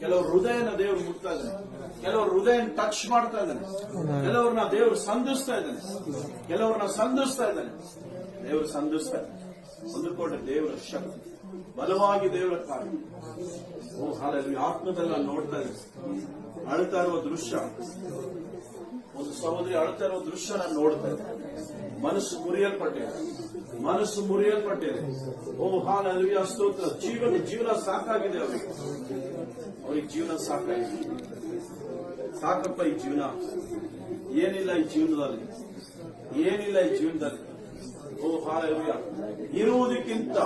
ಕೆಲವ್ರ ಹೃದಯನ ದೇವ್ರು ಮುಟ್ತಾ ಇದ್ದಾನೆ. ಕೆಲವ್ರ ಹೃದಯ ಟಚ್ ಮಾಡ್ತಾ ಇದ್ದಾನೆ. ಕೆಲವ್ರನ್ನ ದೇವ್ರು ಸಂಧಿಸ್ತಾ ಇದ್ದಾನೆ. ಕೆಲವ್ರನ್ನ ಸಂಧಿಸ್ತಾ ಇದ್ದಾನೆ. ದೇವ್ರು ಸಂಧಿಸ್ತಾ ಇದ್ದಾನೆ. ಒಂದು ಕೋಟೆ ದೇವರ ಶಕ್ತಿ. ಬಲವಾಗಿ ದೇವರ ಕಾರ್ಯ. ಓ ಹಾಲಲ್ಲಿ ಆತ್ಮದಲ್ಲಿ ನೋಡ್ತಾ ಇದ್ದಾರೆ. ಅಳ್ತಾ ಇರುವ ದೃಶ್ಯ. ಒಂದು ಸಹೋದರಿ ಅಳುತ್ತಾ ಇರೋ ದೃಶ್ಯ ನಾನು ನೋಡ್ತಾ ಇದ್ದೆ. ಮನಸ್ಸು ಮುರಿಯಲ್ಪಟ್ಟಿದೆ. ಮನಸ್ಸು ಮುರಿಯಲ್ಪಟ್ಟಿದೆ. ಓ ಹಾಲೆಲ್ಲ ಸ್ತೋತ್ರ. ಜೀವನ ಜೀವನ ಸಾಕಾಗಿದೆ ಅವ್ರಿಗೆ. ಅವ್ರಿಗೆ ಜೀವನ ಸಾಕಾಗಿದೆ. ಸಾಕಪ್ಪ ಈ ಜೀವನ. ಏನಿಲ್ಲ ಈ ಜೀವನದಲ್ಲಿ. ಏನಿಲ್ಲ ಈ ಜೀವನದಲ್ಲಿ. ಓ, ಹಾಲೆಲೂಯ. ಇರುವುದಕ್ಕಿಂತ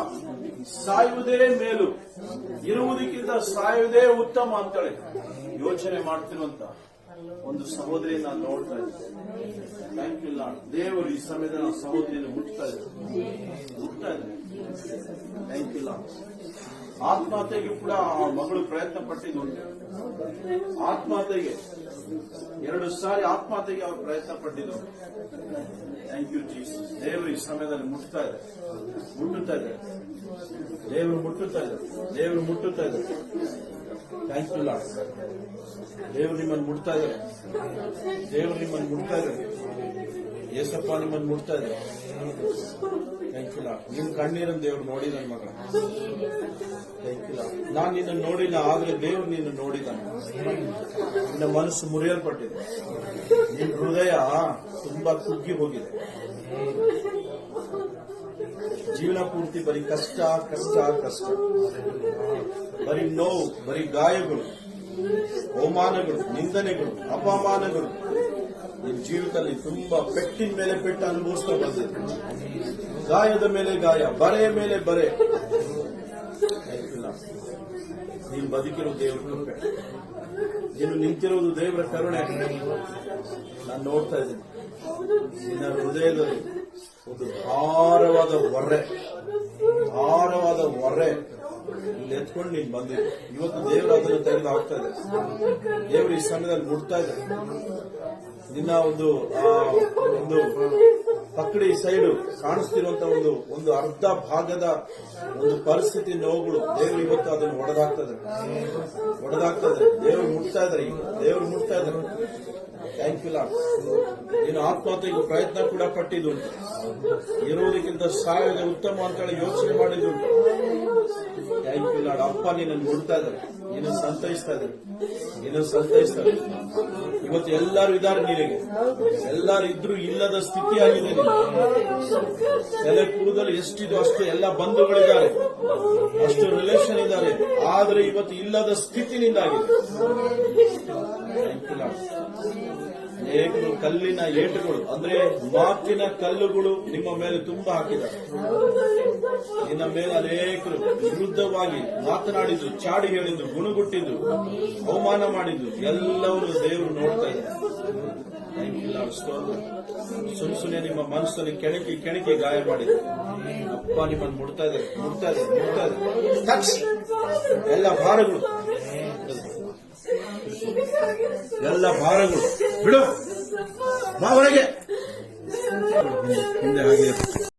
ಸಾಯುವುದೇ ಮೇಲು. ಇರುವುದಕ್ಕಿಂತ ಸಾಯುವುದೇ ಉತ್ತಮ ಅಂತೇಳಿ ಯೋಚನೆ ಮಾಡ್ತಿರುವಂತ ಒಂದು ಸಹೋದರಿಯನ್ನ ನಾನು ನೋಡ್ತಾ ಇದ್ದೇವೆ ಥ್ಯಾಂಕ್ ಯು ಲಾರ್ಡ್ ದೇವರು ಈ ಸಮಯದಲ್ಲಿ ನಾವು ಸಹೋದರಿಯನ್ನು ಮುಟ್ತಾ ಇದ್ದೇವೆ ಮುಟ್ತಾ ಇದ್ದಾರೆ ಥ್ಯಾಂಕ್ ಯು ಲಾರ್ಡ್ ಆತ್ಮಹತ್ಯೆಗೆ ಕೂಡ ಆ ಮಗಳು ಪ್ರಯತ್ನ ಪಟ್ಟಿದ್ದು ಆತ್ಮಹತ್ಯೆಗೆ ಎರಡು ಸಾರಿ ಆತ್ಮಹತ್ಯೆಗೆ ಅವರು ಪ್ರಯತ್ನ ಪಟ್ಟಿದ್ದು ಥ್ಯಾಂಕ್ ಯು ಜೀಸಸ್ ದೇವರು ಈ ಸಮಯದಲ್ಲಿ ಮುಟ್ತಾ ಇದೆ ಮುಟ್ಟುತ್ತಾ ಇದೆ ದೇವರು ಮುಟ್ಟುತ್ತಾ ಇದೆ ದೇವರು ಮುಟ್ಟುತ್ತಾ ಇದೆ ಥ್ಯಾಂಕ್ ಯು ಲಾಡ್ ದೇವರು ನಿಮ್ಮನ್ನು ಮುಟ್ತಾ ಇದ್ದಾರೆ. ದೇವರು ನಿಮ್ಮನ್ನು ಮುಟ್ತಾ ಇದ್ದಾರೆ. ಏಸಪ್ಪ ನಿಮ್ಮನ್ನು ಮುಟ್ತಾ ಇದ್ದಾರೆ. ಥ್ಯಾಂಕ್ ಯು ಲಾಡ್ ನಿಮ್ ಕಣ್ಣೀರನ್ನು ದೇವ್ರು ನೋಡಿ ನನ್ನ ಮಗ ನಾನು ನಿನ್ನ ನೋಡಿಲ್ಲ, ಆದ್ರೆ ದೇವ್ರು ನಿನ್ನ ನೋಡಿದಾನೆ. ನಿನ್ನ ಮನಸ್ಸು ಮುರಿಯಲ್ಪಟ್ಟಿದೆ. ನಿನ್ ಹೃದಯ ತುಂಬಾ ಕುಗ್ಗಿ ಹೋಗಿದೆ. ಜೀವನ ಪೂರ್ತಿ ಬರೀ ಕಷ್ಟ ಕಷ್ಟ ಕಷ್ಟ. ಬರೀ ನೋವು, ಬರೀ ಗಾಯಗಳು, ಅವಮಾನಗಳು, ನಿಂದನೆಗಳು, ಅಪಮಾನಗಳು. ಜೀವಿತದಲ್ಲಿ ತುಂಬಾ ಪೆಟ್ಟಿನ ಮೇಲೆ ಪೆಟ್ಟು ಅನುಭವಿಸ್ತಾ ಬಂದಿದೆ ಗಾಯದ ಮೇಲೆ ಗಾಯ, ಬರೆಯ ಮೇಲೆ ಬರೆ. ನೀನು ಬದುಕಿರೋ ದೇವರ ಕೃಪೆ. ನೀನು ನಿಂತಿರುವುದು ದೇವರ ಕರುಣೆ. ನಾನು ನೋಡ್ತಾ ಇದ್ದೀನಿ. ನಿನ್ನ ಹೃದಯದಲ್ಲಿ ಒಂದು ಭಾರವಾದ ಹೊರೆ ಭಾರವಾದ ಹೊರೆ ಇಲ್ಲಿ ಎತ್ಕೊಂಡು ನೀನು ಬಂದಿದ್ದೆ ಇವತ್ತು ದೇವರ ಅದನ್ನು ತೆಗೆದು ಹಾಕ್ತಾ ಇದೆ ದೇವರು ಈ ಸಮಯದಲ್ಲಿ ಮುಡ್ತಾ ಇದೆ ನಿನ್ನ ಒಂದು ಒಂದು ಪಕ್ಕಡಿ ಸೈಡು ಕಾಣಿಸ್ತಿರುವಂತ ಒಂದು ಒಂದು ಅರ್ಧ ಭಾಗದ ಒಂದು ಪರಿಸ್ಥಿತಿ ನೋವುಗಳು ದೇವರು ಇವತ್ತು ಅದನ್ನು ಒಡೆದಾಗ್ತದೆ. ಒಡೆದಾಗ್ತದೆ. ದೇವರು ಮುಟ್ತಾ ಇದ್ದಾರೆ ಈಗ. ದೇವರು ಮುಟ್ತಾ ಇದ್ರೆ ಥ್ಯಾಂಕ್ ಯು ಲಾಡ್ ನೀನು ಆತ್ಮಹತ್ಯೆಗೆ ಪ್ರಯತ್ನ ಕೂಡ ಪಟ್ಟಿದ್ದು. ಇರುವುದಕ್ಕಿಂತ ಸಾಯೋದೇ ಉತ್ತಮ ಅಂತೇಳಿ ಯೋಚನೆ ಮಾಡಿದ್ದುಂಟು ಥ್ಯಾಂಕ್ ಯು ಲಾಡ್ ಅಪ್ಪ ನಿನ್ನನ್ನು ಮುಡ್ತಾ ಇದ್ದಾರೆ. ನೀನು ಸಂತೈಸ್ತಾ ಇದ್ದಾರೆ. ನೀನು ಸಂತೈಸ್ತಾ ಇದ್ದಾರೆ. ಇವತ್ತು ಎಲ್ಲರೂ ಇದ್ದಾರೆ ನಿನಗೆ ಎಲ್ಲರೂ ಇದ್ರು ಇಲ್ಲದ ಸ್ಥಿತಿ ಆಗಿದೆ ತಲೆ ಕೂದಲು ಎಷ್ಟಿದೆ ಅಷ್ಟು ಎಲ್ಲ ಬಂಧುಗಳಿದ್ದಾರೆ. ಅಷ್ಟು ರಿಲೇಷನ್ ಇದ್ದಾರೆ. ಆದ್ರೆ ಇವತ್ತು ಇಲ್ಲದ ಸ್ಥಿತಿನಿಂದಾಗಿ ಅನೇಕರು ಕಲ್ಲಿನ ಏಟುಗಳು, ಅಂದ್ರೆ ಮಾತಿನ ಕಲ್ಲುಗಳು ನಿಮ್ಮ ಮೇಲೆ ತುಂಬಾ ಹಾಕಿದ್ದಾರೆ. ನಿನ್ನ ಮೇಲೆ ಅನೇಕರು ವಿರುದ್ಧವಾಗಿ ಮಾತನಾಡಿದ್ರು, ಚಾಡಿ ಹೇಳಿದ್ರು, ಗುಣಗುಟ್ಟಿದ್ರು, ಅವಮಾನ ಮಾಡಿದ್ರು. ಎಲ್ಲವರು ದೇವರು ನೋಡ್ತಾ ಇದ್ದಾರೆ. You, ಸುಮ್ ಸುಮ್ಮನೆ ನಿಮ್ಮ ಮನಸ್ಸಲ್ಲಿ ಕೆಣಕಿ ಕೆಣಕಿ ಗಾಯ ಮಾಡಿದ್ರು ಅಪ್ಪ ನಿಮ್ಮನ್ನು ಮುಡ್ತಾ ಇದೆ ಮುಡ್ತಾ ಇದೆ ಮುಡ್ತಾ ಇದೆ ಎಲ್ಲ ಭಾರಗಳು. ಎಲ್ಲ ಭಾರಗಳು. ಬಿಡು. ಮಾವರಿಗೆ ಹೊರಗೆ. ಹಿಂದೆ ಹಾಗೆ.